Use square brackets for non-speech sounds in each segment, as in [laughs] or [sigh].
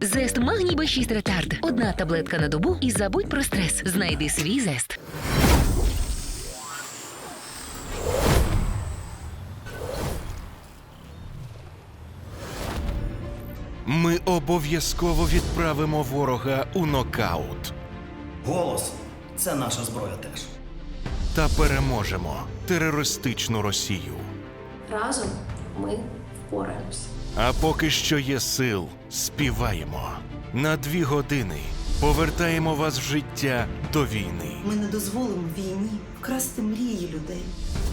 Зест Магній Б6 Ретард. Одна таблетка на добу і забудь про стрес. Знайди свій зест. Ми обов'язково відправимо ворога у нокаут Голос це наша зброя теж. та переможемо терористичну Росію. Разом ми впораємось. А поки що є сил, співаємо. На дві години повертаємо вас в життя до війни. Ми не дозволимо війні вкрасти мрії людей.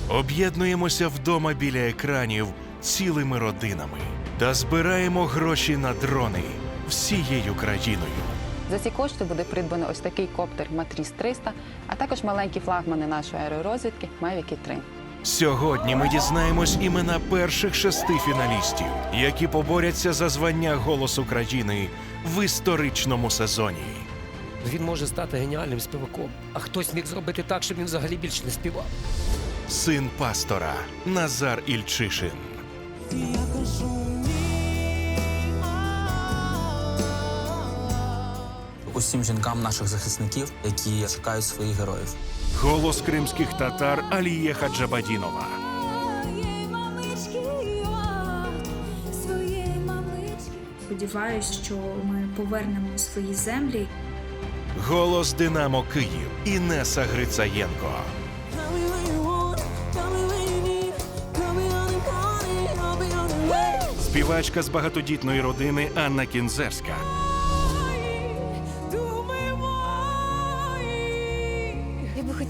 Об'єднуємося вдома біля екранів цілими родинами та збираємо гроші на дрони всією країною. За ці кошти буде придбано ось такий коптер Матріс 300, а також маленькі флагмани нашої аеророзвідки Mavic 3. Сьогодні ми дізнаємось імена перших шести фіналістів, які поборяться за звання Голос України в історичному сезоні. Він може стати геніальним співаком, а хтось міг зробити так, щоб він взагалі більше не співав. Син пастора Назар Ільчишин. усім жінкам наших захисників, які чекають своїх героїв. Голос кримських татар Аліє Хаджабадінова. Сподіваюсь, що ми повернемо свої землі. Голос Динамо Київ Інеса Грицаєнко. Співачка з багатодітної родини Анна Кінзерська.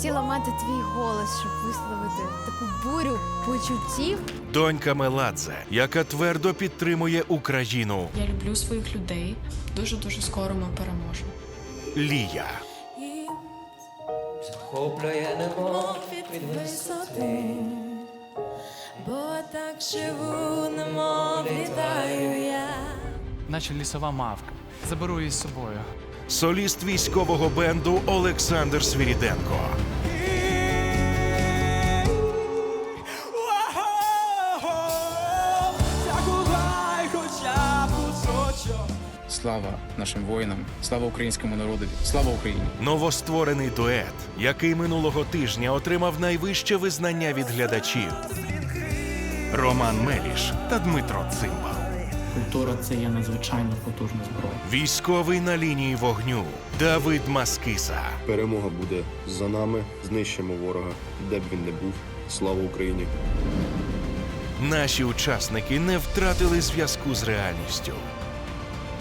Хотіла мати твій голос, щоб висловити таку бурю почуттів. Донька Меладзе, яка твердо підтримує Україну. Я люблю своїх людей. Дуже дуже скоро ми переможемо. Лія. Захоплює немов від висоти, бо так живу, немов літаю я. наче лісова мавка. Заберу її з собою. Соліст військового бенду Олександр Свіріденко. Слава нашим воїнам, слава українському народові, слава Україні! Новостворений дует, який минулого тижня отримав найвище визнання від глядачів. Роман Меліш та Дмитро Цимбал. Культура це є надзвичайно потужна зброя. Військовий на лінії вогню Давид Маскиса. Перемога буде за нами. Знищимо ворога, де б він не був. Слава Україні! Наші учасники не втратили зв'язку з реальністю.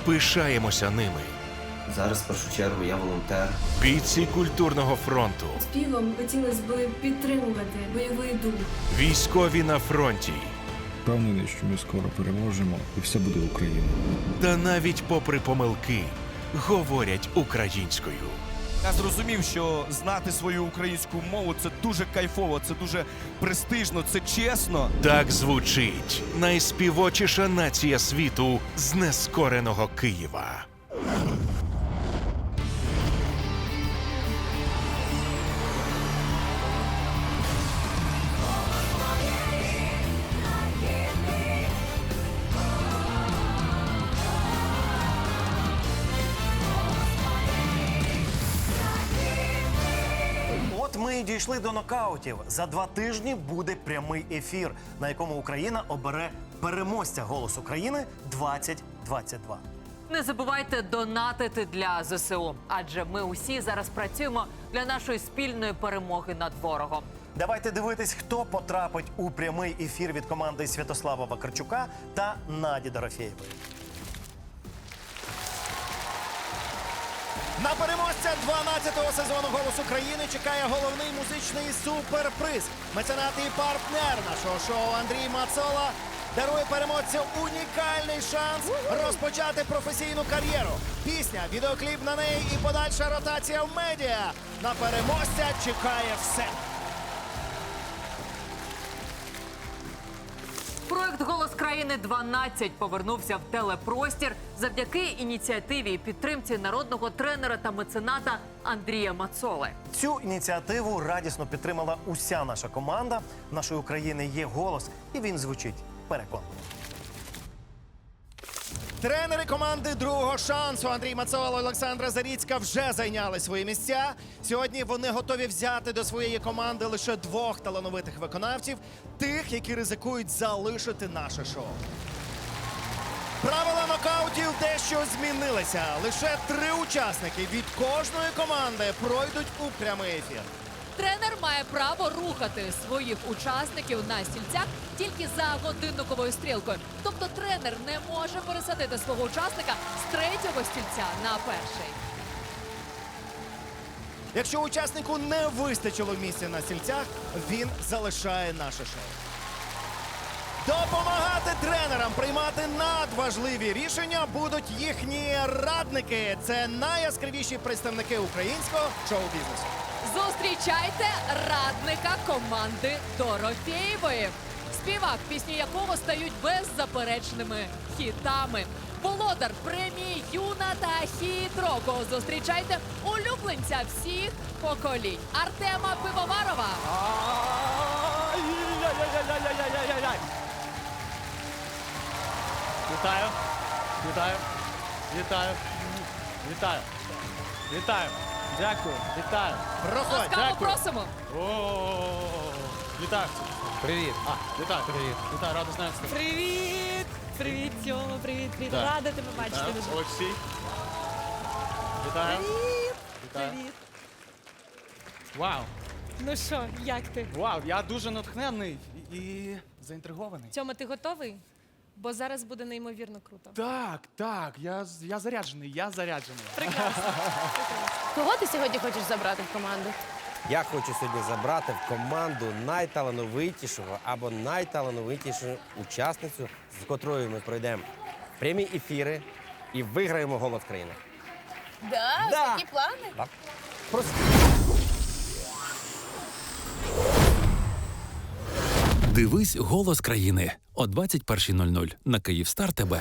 Пишаємося ними. Зараз в першу чергу я волонтер. Бійці культурного фронту, Співом хотілося б підтримувати бойовий дух. військові на фронті. Впевнений, що ми скоро переможемо і все буде Україна. Та навіть попри помилки говорять українською. Я зрозумів, що знати свою українську мову це дуже кайфово, це дуже престижно, це чесно. Так звучить найспівочіша нація світу з нескореного Києва. От ми і дійшли до нокаутів. За два тижні буде прямий ефір, на якому Україна обере переможця голос України 2022. Не забувайте донатити для ЗСУ, адже ми усі зараз працюємо для нашої спільної перемоги над ворогом. Давайте дивитись, хто потрапить у прямий ефір від команди Святослава Вакарчука та Наді Дорофєєвої. На переможця 12-го сезону «Голос України» чекає головний музичний суперприз. Меценат і партнер нашого шоу Андрій Мацола дарує переможцю унікальний шанс розпочати професійну кар'єру. Пісня, відеокліп на неї і подальша ротація в медіа. На переможця чекає все. Проект Голос країни 12 повернувся в телепростір завдяки ініціативі і підтримці народного тренера та мецената Андрія Мацоли. Цю ініціативу радісно підтримала уся наша команда. Нашої України є голос, і він звучить переконливо. Тренери команди другого шансу Андрій Мацола і Олександра Заріцька вже зайняли свої місця. Сьогодні вони готові взяти до своєї команди лише двох талановитих виконавців, тих, які ризикують залишити наше шоу. Правила нокаутів дещо змінилися. Лише три учасники від кожної команди пройдуть у прямий ефір. Тренер має право рухати своїх учасників на стільцях тільки за годинниковою стрілкою. Тобто тренер не може пересадити свого учасника з третього стільця на перший. Якщо учаснику не вистачило місця на стільцях, він залишає наше шоу. Допомагати тренерам приймати надважливі рішення будуть їхні радники. Це найяскравіші представники українського шоу-бізнесу. Зустрічайте радника команди Дорофєєвої. Співак, пісні якого стають беззаперечними хітами. Володар премії Юна та хіт року. Зустрічайте улюбленця всіх поколінь Артема Пивоварова. Вітаю. Вітаю. Вітаю. Вітаю. Вітаю. Дякую. Вітаю. Проходь. Ласкаво просимо. О, Вітаю. Привіт. А, вітаю. Привіт. Вітаю, радо знати. Привіт! Привіт, Тьома, привіт, привіт. Так. Рада тебе бачити дуже. Олексій. Вітаю. Привіт! Вітаю. Привіт. Вау. Ну що, як ти? Вау, я дуже натхнений і заінтригований. Тьома, ти готовий? Бо зараз буде неймовірно круто. Так, так, я, з- я заряджений, я заряджений. Прекрасно. [laughs] Кого ти сьогодні хочеш забрати в команду? Я хочу сьогодні забрати в команду найталановитішого або найталановитішу учасницю, з котрою ми пройдемо прямі ефіри і виграємо голос країни. Да, Да. такі плани? Так? Просто Дивись голос країни о 21.00 на Київстар ТБ.